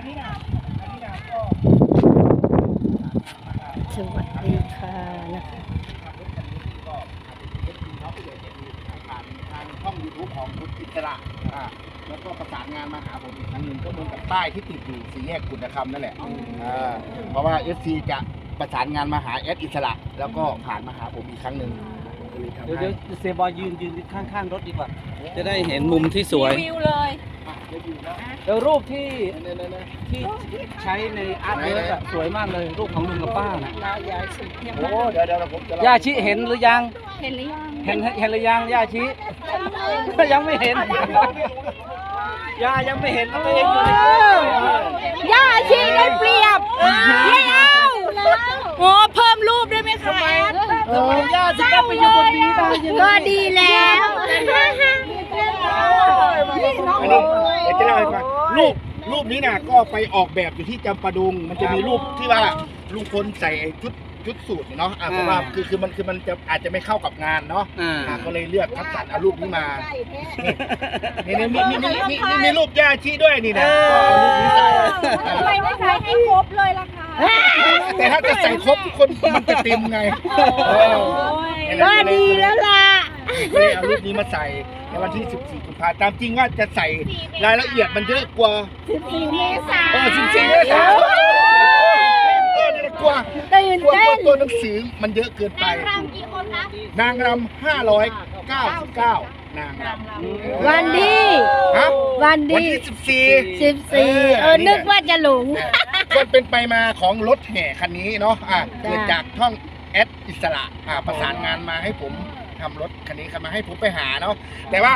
สวัสดีค่ะนะคะขับรถคันนี้ก็เอฟซีเขาไปเลยผ่านทางช่องยูทูบของคุณอิสระอ่าแล้วก็ประสานงานมาหาผมอีกครั้งหนึ่งก็เหมือนกับป้ายที่ติดอยู่สี่แยกกุฎคำนั่นแหละอ่าเพราะว่าเอฟซีจะประสานงานมาหาแอดอิสระ แล้วก็ผ่านมาหาผมอีกครั้งหนึ่งผมก็เลยทำเดี๋ยวให้เดี๋ยวเซบอยยืนยืนข้างๆรถดีกว่า จะได้เห็นมุมที่สวยวิวเลยอะได้ดูแล้ว เดี๋ยวรูปที่เนี่ยเนี่ยเนี่ยที่ใช้ในอาร์ตเวิร์กอะสวยมากเลยรูปของลุงกับป้าน่ะโอ้เดี๋ยวเดี๋ยวผมจะเล่ย่าชิเห็นหรือยัง เห็นหรือยังเห็นเห็นหรือยังย่าชิยังไม่เห็นย่ายังไม่เห็นตัวเองอยู่ในกล้วยย่าชีได้เปรียบไม่เอาโอ้เพิ่มรูปได้ไหมคะทำไมย่าถึงต้องไปอยู่บนนี้ได้ยังไงก็ดีแล้ว อั นนี้เดี๋ยวจะเล่าให้ฟังรูปรูปนี้น่ะก็ไปออกแบบอยู่ที่จำปาดุง มันจะมีรูปที่ว่าลุงพลใส่ไอ้ชุดชุดสูทเนาะอะเพราะว่าคือคือมันคือมันจะอาจจะไม่เข้ากับงานเนาะอ่า อะก็เลยเลือกคัดสรรเอารูปนี้มา นี่นี่มีมีมีมีมีมีรูปย่าชีด้วยนี่นะก็เอารูปนี้ใส่อะทำไมไม่ใส่ให้ครบเลยล่ะคะแต่ถ้าจะใส่ครบทุกคนมันจะเต็มไงเออ ก็ดีแล้วล่ะก็ เลยเอารูปนี้มาใส่ในวันที่ 14 กุมภาพันธ์ตามจริงว่าจะใส่รายละเอียดมันเยอะกว่า14เมษาเออ14เมษายนเออนี่กลัวตื่นกลัวเต้นตัวหนังสือมันเยอะเกินไปรำกี่คนคะนางรำ599 นางรำวันดีฮะวันวันดีที่ 14 14เออนึกว่าจะหลงมันเป็นไปมาของรถแห่คันนี้เนาะอะจ้ะ เกิดจากช่องแอดอิสระอะประสานงานมาให้ผม ทำรถคันนี้ครับมาให้ผมไปหาเนาะแต่ว่า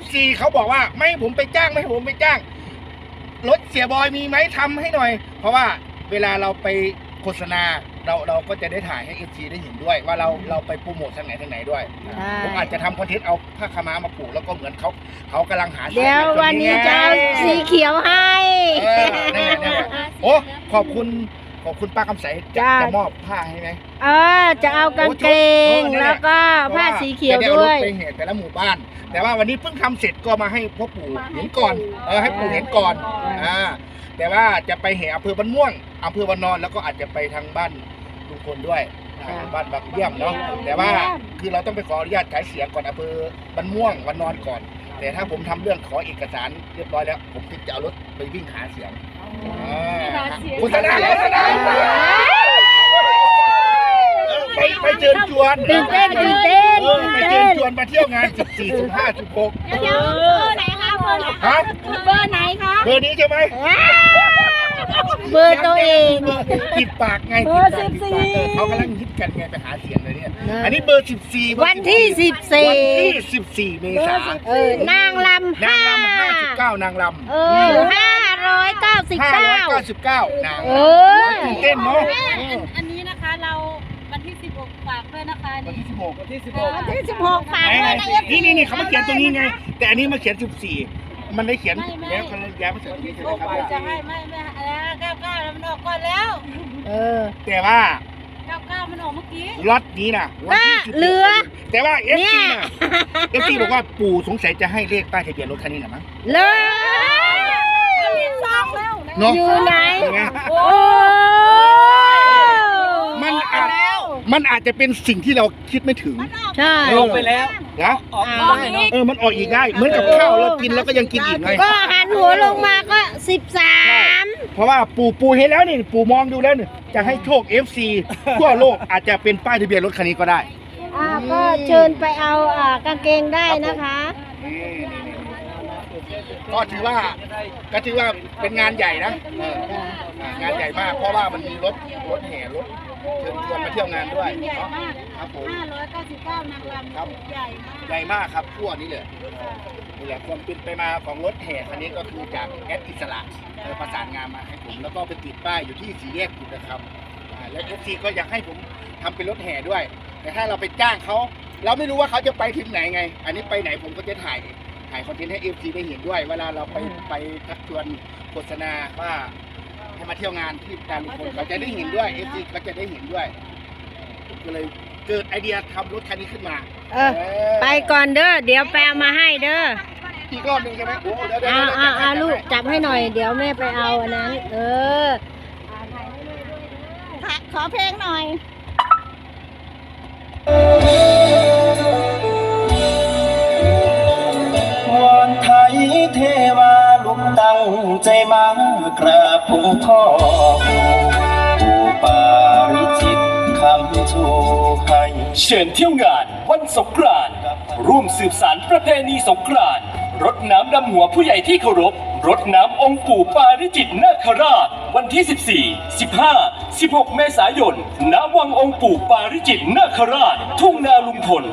FC เขาบอกว่าไม่ให้ผมไปจ้างไม่ให้ผมไปจ้าง รถเสียบอยมีไหมทำให้หน่อย เพราะว่าเวลาเราไปโฆษณาเราเราก็จะได้ถ่ายให้ FC ได้เห็นด้วย ว่าเราเราไปโปรโมททางไหนทางไหนด้วยใช่ ผมอาจจะทำคอนเทนต์เอาผ้าขาวม้ามาปลูกแล้วก็เหมือนเขาเขากำลังหาเดี๋ยววันนี้จะเอาสีเขียวให้ เออนั่นแหละนั่นแหละ โอ้ขอบคุณ ขอบคุณป้าคำใสจะจ้า จะมอบผ้าให้ไหมเออจะเอากางเกงแล้วก็ผ้าสีเขียวจะไอาด้วรยถไปเหตุแต่ละหมู่บ้าน แต่ว่าวันนี้เพิ่งทำเสร็จก็มาให้พ่อปู่เห็นก่อนเออให้ปู่เห็นก่อนอ่าแต่ว่าจะไปเหตุอำเภอบ้านม่วงอำเภอบ้านนอนแล้วก็อาจจะไปทางบ้านลุงพลด้วยอ่าจ้ะบ้านบางเยี่ยมเนาะแต่ว่าคือเราต้องไปขออนุญาตขายเสียงก่อนอำเภอบ้านม่วงวันนอนก่อน แต่ถ้าผมทำเรื่องขอเอกสารเรียบร้อยแล้ว ผมถึงจะเอารถ ไปวิ่งหาเสียงอ่าโฆษณาโฆษณาเออไปไปเชิญชวนตื่นเต้นตื่นเต้นเออไปตื่นเชิเต้ญนชวนมาเที่ยวงาน14 15 16เดี๋ยวเบอร์ไหนคะเบอร์ไหนฮะเบอร์ไหนคะเบอร์นี้ใช่ไหมเบอร์ตัวเองปิดปากไงเบอร์ปิดปาก14เออเขากำลังฮิตกันไงไปหาเสียงเลยเนี่ยนะอันนี้เบอร์14เบอร์วันที่14วันที่14 14เมษายนเออนางลำนา งห้ารำ59นางรำเออห้าร้อยเก้าสิบเก้า599นางเอรำอตื่นเต้นเนาะอันนี้นะคะเราวันที่16ฝากด้วยนะคะวันนี่ที่16วันที่วันที่สิบหกฝากไหนด้วยนะๆนี่นี่นี่เขามาเขียนตรงนี้ไง แต่อันนี้มาเขียน14มันได้เขียนแล้วเขาเลยย้ายมาเขียนตรงนี้ใช่ไหมครับจะให้ไม่ไม่แล้ว99มันออกก่อนแล้ว เออ แต่ว่า99 มันออกเมื่อกี้ล็อตนี้นะวันที่ก็เหลือ16แต่ว่าเอฟเนี่ซียนะเอฟซีบอกว่าปู่สงสัยจะให้เลขป้ายทะเบียนรถคันนี้นะมั้งเลยสองแล้วเนาะอยู่ไหน เห็นไหมโอ้มันอาจมันอาจจะเป็นสิ่งที่เราคิดไม่ถึงใช่16ลงไปแล้ว นะออกมาได้เนาะเออมันออกอีกได้เหมือนกับข้าวเรากินแล้วก็ยังกินอีกไง ก็หันหัวลงมาก็สิบสาม เพราะว่าปู่ปู่เห็นแล้วนี่ปู่มองดูแล้วนี่จะให้โชค FC ทั่วโลกอาจจะเป็นป้ายทะเบียนรถคันนี้ก็ได้ อ่าก็เชิญไปเอาอ่ากางเกงได้นะคะ ก็ถือว่าก็ถือว่าเป็นงานใหญ่นะเอออ่างานใหญ่มาก เพราะว่ามันมีรถรถแห่รถ เชิญชวนมาเที่ยวงานด้วยใหญ่มากครับผม599 นางรำครับใหญ่มากใหญ่มากครับทั่วนี้เลยนี่แหละความเป็นไปมาของรถแห่คันนี้ก็คือจากแอดอิสระเออประสานงานมาให้ผมแล้วก็ไปติดป้ายอยู่ที่สี่แยกกุฎนะครับอ่าและเอฟซีก็อยากให้ผมทำเป็นรถแห่ด้วย แต่ถ้าเราไปจ้างเขาเราไม่รู้ว่าเขาจะไปถึงไหนไง อันนี้ไปไหนผมก็จะถ่ายถ่ายคอนเทนต์ให้เอฟซีได้เห็นด้วย เวลาเราไปไปทักชวนโฆษณาว่า ให้มาเที่ยวงานที่การลุงพลเขาจะได้เห็นด้วยเอฟซีเขาจะได้เห็นด้วยผมก็เลยเกิดไอเดียทำรถคันนี้ขึ้นมาเออ ไปก่อนเด้อเดี๋ยวแปลมาให้เด้ออีกรอบหนึ่งใช่ไหมโอ้เดี๋ยวเดี๋ยวเอาเดี๋ยวเอาเอาจัดให้ลูกจับให้หน่อย เดี๋ยวแม่ไปเอาอันนั้น เออ ขอเพลงหน่อย ตั้งใจมากราบองค์พ่อปู่ปาริจิตคำชูให้เชิญเที่ยวงานวันสงกรานต์ร่วมสืบสารประเพณีสงกรานต์รดน้ำดำหัวผู้ใหญ่ที่เคารพรดน้ำองค์ปู่ปาริจิตนาคราช วันที่ 14 15 16 เมษายน ณ วังองค์ปู่ปาริจิตนาคราช ทุ่งนาลุงพล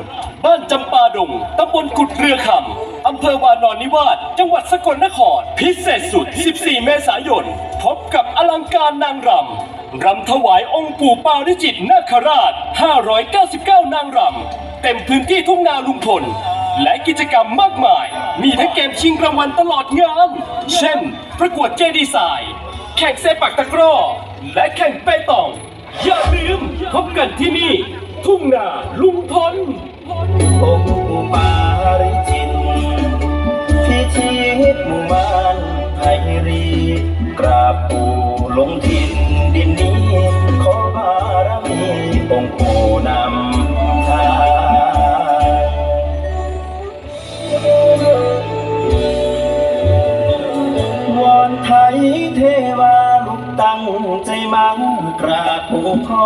บ้านจำปาดง ตำบลกุดเรือคำ เภอวานอนนิวาสจังหวัดสกลนคร พิเศษสุด 14 เมษายน พบกับอลังการนางรำรำถวายองค์ปู่ปาริจิตนาคราช 599 นางรำ เต็มพื้นที่ทุ่งนาลุงพล และกิจกรรมมากมาย มีทั้งเกมชิงรางวัลตลอดงาน เช่น ประกวดเจดีไซน์แข่งเซปักตะกร้อ และแข่งเปตอง อย่าลืมพบกันที่นี่ ทุ่งนาลุงพลองค์ปู่ปาริจิต กราบปู่ลงทินดินนี้ขอบารมีองค์ปู่นำทางวอนไทยเทวาลุกตั้งใจมากราบปู่พ่อ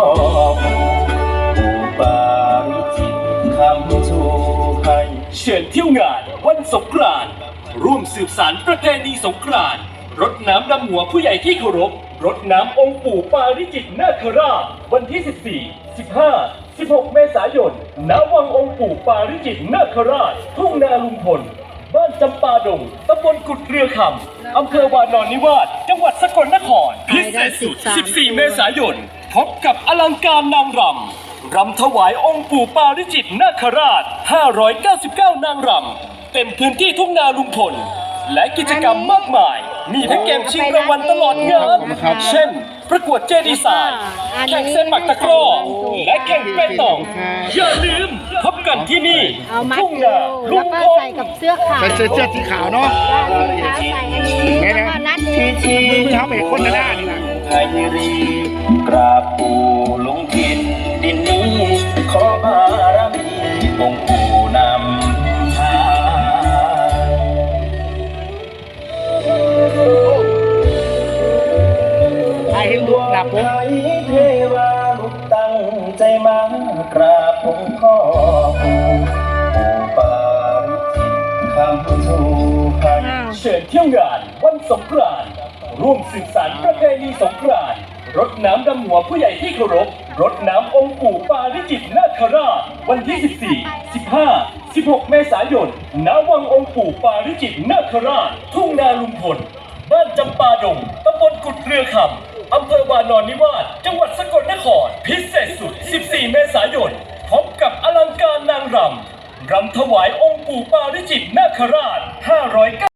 ปู่ปาริจิตคำชูให้เชิญเที่ยวงานวันสงกรานต์ร่วมสืบสารประเพณีสงกรานต์ รดน้ำดำหัวผู้ใหญ่ที่เคารพรดน้ำองค์ปู่ปาริจิตนาคราชวันที่ 14 15 16 เมษายน ณ วังองค์ปู่ปาริจิตนาคราช ทุ่งนาลุงพล บ้านจำปาดง ตำบลกุดเรือคำ อำเภอวานอนนิวาส จังหวัดสกลนคร พิเศษสุด 14 เมษายน พบกับอลังการนางรำ รำถวายองค์ปู่ปาริจิตนาคราช 599 นางรำ เต็มพื้นที่ทุ่งนาลุงพล และกิจกรรมมากมาย มีทั้งเกมชิงรางวัลตลอดงานเช่น ประกวดเจดีไซน์แข่งเส้นปักตะกร้อและแข่งเปตอง อย่าลืมพบกันที่นี่เอามัดทุ่งดูนาลุแล้วงก็พลใส่กับเสื้อขาวใส่เสื้อเสื้อสีขาวเนาะรองเท้าใส่อันนี้แล้วก็รัดเอพิวชิมือตเท้าเอกคนละหน้านี่นะไทยรีกราบปู่ลงทินดินนี้ขอบารมีองค์ปู่ เชิญเที่ยงงานวันสงกรานร่วมสืบสารประเพณีสงกรานรดน้ำดำหัวผู้ใหญ่ที่เคารพรดน้ำองค์ปู่ปาริจิตนาคราช วันที่ 14 15 16 เมษายน ณ วังองค์ปู่ปาริจิตนาคราช ทุ่งนาลุมพล บ้านจำปาดง ตำบลกุดเรือคำ อำเภอวานอนนิวาส จังหวัดสกลนคร พิเศษสุด 14 เมษายน พบกับอลังการนางรำ รำถวายองค์ปู่ปาริจิตนาคราช509